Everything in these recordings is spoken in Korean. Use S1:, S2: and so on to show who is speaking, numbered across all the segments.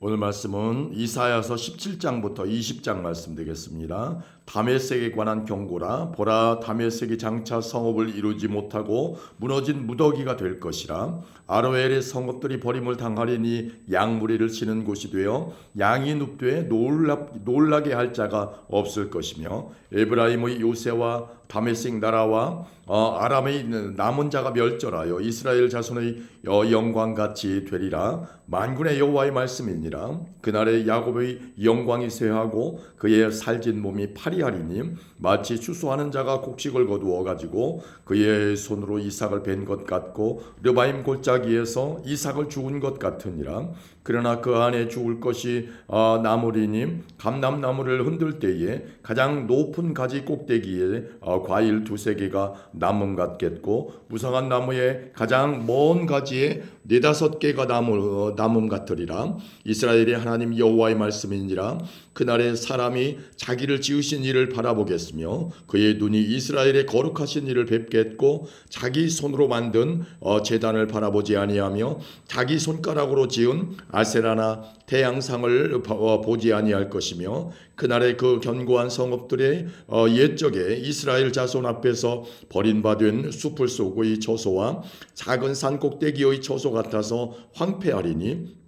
S1: 오늘 말씀은 이사야서 17장부터 20장 말씀 되겠습니다. 다메섹에 관한 경고라 보라 다메섹이 장차 성읍을 이루지 못하고 무너진 무더기가 될 것이라 아로엘의 성읍들이 버림을 당하리니 양무리를 치는 곳이 되어 양이 눕되 놀라, 놀라게 할 자가 없을 것이며 에브라임의 요새와 다메섹 나라와 어, 아람의 남은 자가 멸절하여 이스라엘 자손의 어, 영광같이 되리라 만군의 여호와의 말씀이니 라 그날에 야곱의 영광이 쇠하고 그의 살진 몸이 파리하리니 마치 추수하는 자가 곡식을 거두어 가지고 그의 손으로 이삭을 벤 것 같고 르바임 골짜기에서 이삭을 죽은 것 같으니라 그러나 그 안에 죽을 것이 어, 나무리니 감람나무를 흔들 때에 가장 높은 가지 꼭대기에 어, 과일 두세 개가 나무 같겠고 무성한 나무에 가장 먼 가지에 네다섯 개가 나무 나무 같으리라. 이스라엘의 하나님 여호와의 말씀이니라. 그날에 사람이 자기를 지으신 이를 바라보겠으며 그의 눈이 이스라엘의 거룩하신 이를 뵙겠고 자기 손으로 만든 어, 제단을 바라보지 아니하며 자기 손가락으로 지은 아세라나 태양상을 어, 보지 아니할 것이며 그날에 그 견고한 성읍들의 어, 옛적에 이스라엘 자손 앞에서 버림받은 숲을 쏘고의 처소와 작은 산 꼭대기의 처소 같아서 황폐하리니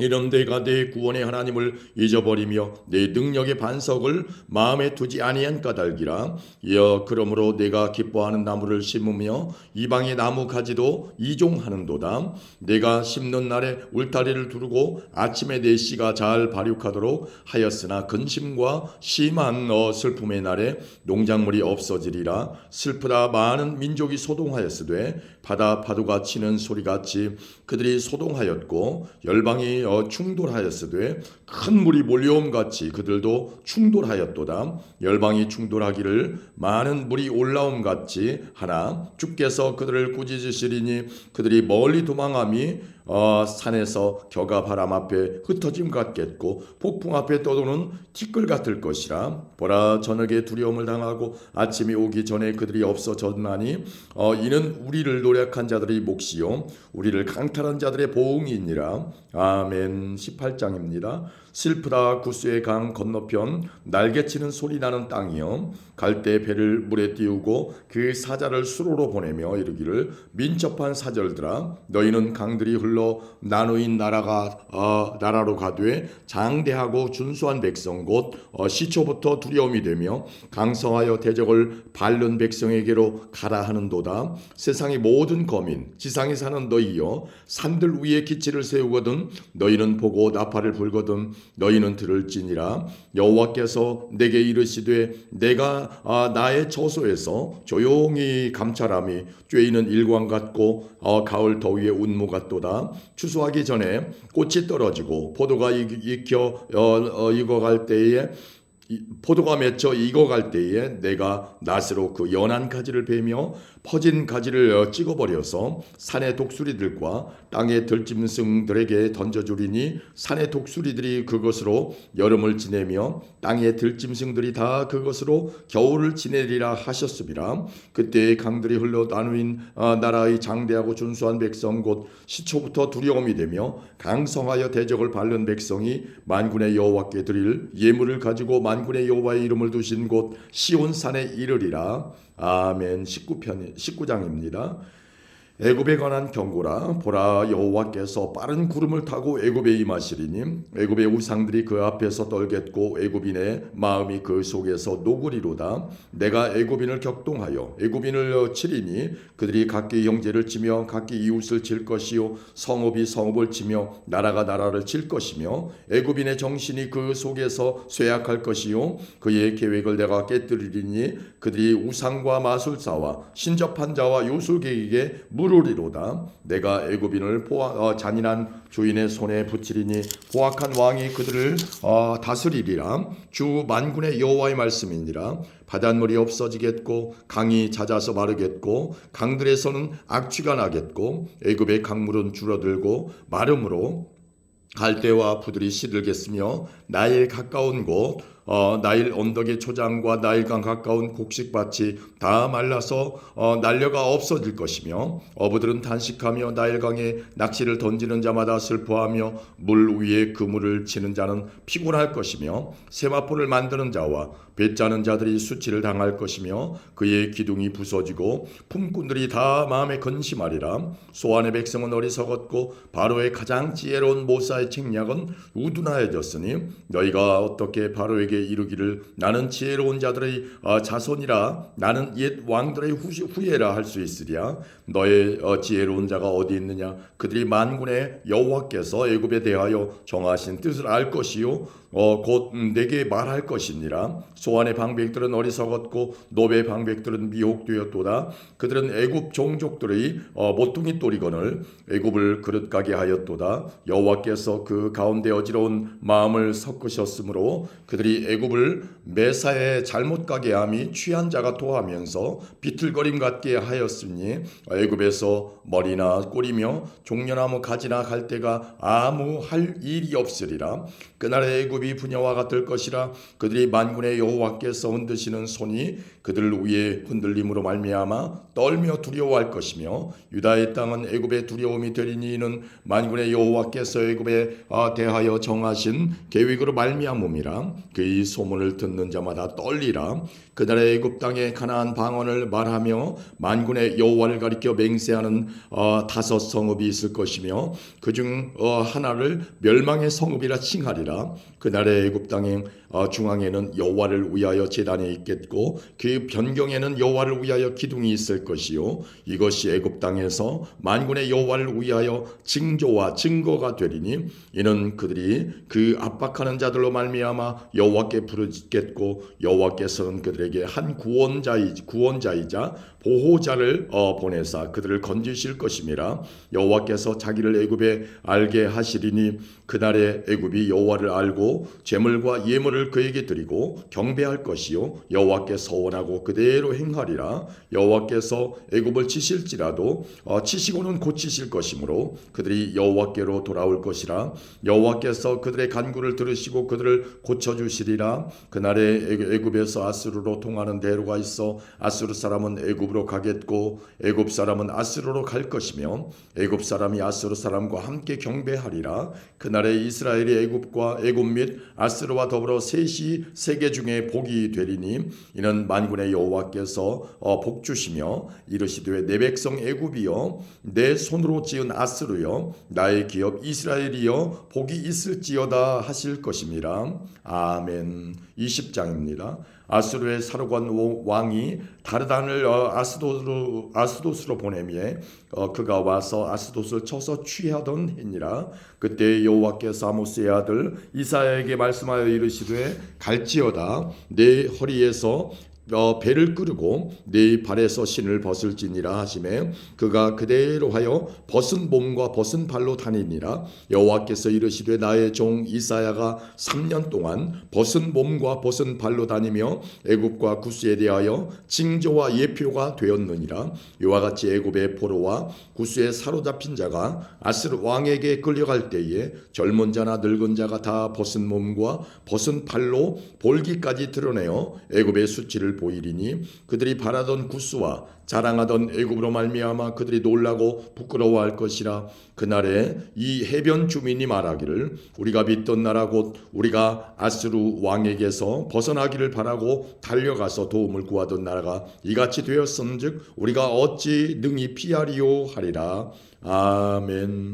S1: 이런 내가 내 구원의 하나님을 잊어버리며 내 능력의 반석을 마음에 두지 아니한 까닭이라. 이어 그러므로 내가 기뻐하는 나무를 심으며 이방의 나무 가지도 이종하는도다. 내가 심는 날에 울타리를 두르고 아침에 내 씨가 잘 발육하도록 하였으나 근심과 심한 어 슬픔의 날에 농작물이 없어지리라. 슬프다 많은 민족이 소동하였으되 바다 파도가 치는 소리같이 그들이 소동하였고 열방이 어 충돌하였으되 큰 물이 몰려옴 같이 그들도 충돌하였도다. 열방이 충돌하기를 많은 물이 올라옴 같이 하나 주께서 그들을 꾸짖으시리니 그들이 멀리 도망함이 어, 산에서 겨가 바람 앞에 흩어짐 같겠고 폭풍 앞에 떠도는 티끌 같을 것이라. 보라 저녁에 두려움을 당하고 아침이 오기 전에 그들이 없어졌나니 어, 이는 우리를 노력한 자들의 몫이요. 우리를 강탈한 자들의 보응이니라. 아멘. 18장입니다 슬프다 구스의 강 건너편 날개치는 소리 나는 땅이여 갈대 배를 물에 띄우고 그 사자를 수로로 보내며 이르기를 민첩한 사절들아 너희는 강들이 흘러 나누인 나라가 어, 나라로 가되 장대하고 준수한 백성 곧 어, 시초부터 두려움이 되며 강성하여 대적을 밟는 백성에게로 가라 하는도다. 세상의 모든 거민 지상에 사는 너희여 산들 위에 기치를 세우거든 너희는 보고 나팔을 불거든 너희는 들을지니라. 여호와께서 내게 이르시되 내가 아, 나의 처소에서 조용히 감찰함이 쬐이는 일광 같고 어, 가을 더위의 운무 같도다. 추수하기 전에 꽃이 떨어지고 포도가 익혀 어, 어, 익어갈 때에 포도가 맺혀 익어갈 때에 내가 낫으로 그 연한 가지를 베며 퍼진 가지를 어, 찍어버려서 산의 독수리들과 땅의 들짐승들에게 던져주리니 산의 독수리들이 그것으로 여름을 지내며 땅의 들짐승들이 다 그것으로 겨울을 지내리라 하셨습니다. 그때 강들이 흘러 나누인 어, 나라의 장대하고 준수한 백성 곧 시초부터 두려움이 되며 강성하여 대적을 밟는 백성이 만군의 여호와께 드릴 예물을 가지고 만 군의 여호와의 이름을 두신 곳 시온산에 이르리라. 아멘 19편 19장입니다. 애굽에 관한 경고라 보라 여호와께서 빠른 구름을 타고 애굽에 임하시리니 애굽의 우상들이 그 앞에서 떨겠고 애굽인의 마음이 그 속에서 녹으리로다. 내가 애굽인을 격동하여 애굽인을 치리니 그들이 각기 형제를 치며 각기 이웃을 칠 것이요 성읍이 성읍을 치며 나라가 나라를 칠 것이며 애굽인의 정신이 그 속에서 쇠약할 것이요 그의 계획을 내가 깨뜨리리니 그들이 우상과 마술사와 신접한 자와 요술객에게 물 물으리로다. 내가 애굽인을 보아, 어, 잔인한 주인의 손에 붙이리니 보악한 왕이 그들을 어, 다스리리라. 주 만군의 여호와의 말씀이니라. 바닷물이 없어지겠고 강이 잦아서 마르겠고 강들에서는 악취가 나겠고 애굽의 강물은 줄어들고 마름으로 갈대와 부들이 시들겠으며 나일 가까운 곳 어, 나일 언덕의 초장과 나일강 가까운 곡식밭이 다 말라서 어, 날려가 없어질 것이며 어부들은 단식하며 나일강에 낚시를 던지는 자마다 슬퍼하며 물 위에 그물을 치는 자는 피곤할 것이며 세마포를 만드는 자와 배 짜는 자들이 수치를 당할 것이며 그의 기둥이 부서지고 품꾼들이 다 마음에 근심하리라. 소안의 백성은 어리석었고 바로의 가장 지혜로운 모사의 책략은 우둔하여졌으니 너희가 어떻게 바로에게 이르기를 나는 지혜로운 자들의 어, 자손이라 나는 옛 왕들의 후, 후예라 할 수 있으랴. 너의 어, 지혜로운 자가 어디 있느냐? 그들이 만군의 여호와께서 애굽에 대하여 정하신 뜻을 알 것이요 어, 곧 음, 내게 말할 것이니라. 소안의 방백들은 어리석었고 노베의 방백들은 미혹되었도다. 그들은 애굽 종족들의 어, 모퉁이 또리건을 애굽을 그릇가게 하였도다. 여호와께서 그 가운데 어지러운 마음을 섞으셨으므로 그들이 애굽을 매사에 잘못 가게 함이 취한 자가 토하면서 비틀거림 같게 하였으니 애굽에서 머리나 꼬리며 종려나무 가지나 갈대가 아무 할 일이 없으리라. 그날의 애굽이 분야와 같을 것이라. 그들이 만군의 여호와께서 흔드시는 손이 그들 위에 흔들림으로 말미암아 떨며 두려워할 것이며 유다의 땅은 애굽의 두려움이 되리니 이는 만군의 여호와께서 애굽에 아, 대하여 정하신 계획으로 말미암음이라. 그의 소문을 듣는 자마다 떨리라. 그날의 애굽 땅에 가나안 방언을 말하며 만군의 여호와를 가리켜 맹세하는 어, 다섯 성읍이 있을 것이며 그중 어, 하나를 멸망의 성읍이라 칭하리라. 그날의 애굽 땅의 어, 중앙에는 여호와를 위하여 제단이 있겠고 그 변경에는 여호와를 위하여 기둥이 있을 것이요. 이것이 애굽 땅에서 만군의 여호와를 위하여 징조와 증거가 되리니 이는 그들이 그 압박하는 자들로 말미암아 여호와 께 부르짖겠고 여호와께서는 그들에게 한 구원자이 구원자이자 보호자를 어, 보내사 그들을 건지실 것임이라 여호와께서 자기를 애굽에 알게 하시리니 그날에 애굽이 여호와를 알고 재물과 예물을 그에게 드리고 경배할 것이요 여호와께 서원하고 그대로 행하리라. 여호와께서 애굽을 치실지라도 어, 치시고는 고치실 것이므로 그들이 여호와께로 돌아올 것이라. 여호와께서 그들의 간구를 들으시고 그들을 고쳐 주시리라. 그날에 애굽- 애굽에서 아스루로 통하는 대로가 있어 아스루 사람은 애굽 으로 가겠고 애굽 사람은 아스루로 갈 것이며 애굽 사람이 아스루 사람과 함께 경배하리라. 그날에 이스라엘이 애굽과 애굽 및 아스루와 더불어 셋이 세계 중에 복이 되리니 이는 만군의 여호와께서 어, 복 주시며 이르시되 내 백성 애굽이여 내 손으로 지은 아스루여 나의 기업 이스라엘이여 복이 있을지어다 하실 것임이라 아멘. 20장입니다. 아스루의 사르관 왕이 다르단을 어, 아스도스로 아스도스로 보내미에 어, 그가 와서 아스도스를 쳐서 취하던 해니라. 그때 여호와께서 아모스의 아들 이사야에게 말씀하여 이르시되 갈지어다. 내 허리에서 어, 배를 끄르고 네 발에서 신을 벗을지니라 하심에 그가 그대로 하여 벗은 몸과 벗은 발로 다니니라. 여호와께서 이르시되 나의 종 이사야가 3년 동안 벗은 몸과 벗은 발로 다니며 애굽과 구스에 대하여 징조와 예표가 되었느니라. 이와 같이 애굽의 포로와 구스에 사로잡힌 자가 아스르 왕에게 끌려갈 때에 젊은 자나 늙은 자가 다 벗은 몸과 벗은 발로 볼기까지 드러내어 애굽의 수치를 보이리니 그들이 바라던 구스와 자랑하던 애굽으로 말미암아 그들이 놀라고 부끄러워할 것이라 그날에 이 해변 주민이 말하기를 우리가 믿던 나라 곧 우리가 아스루 왕에게서 벗어나기를 바라고 달려가서 도움을 구하던 나라가 이같이 되었음즉 우리가 어찌 능히 피하리요 하리라 아멘.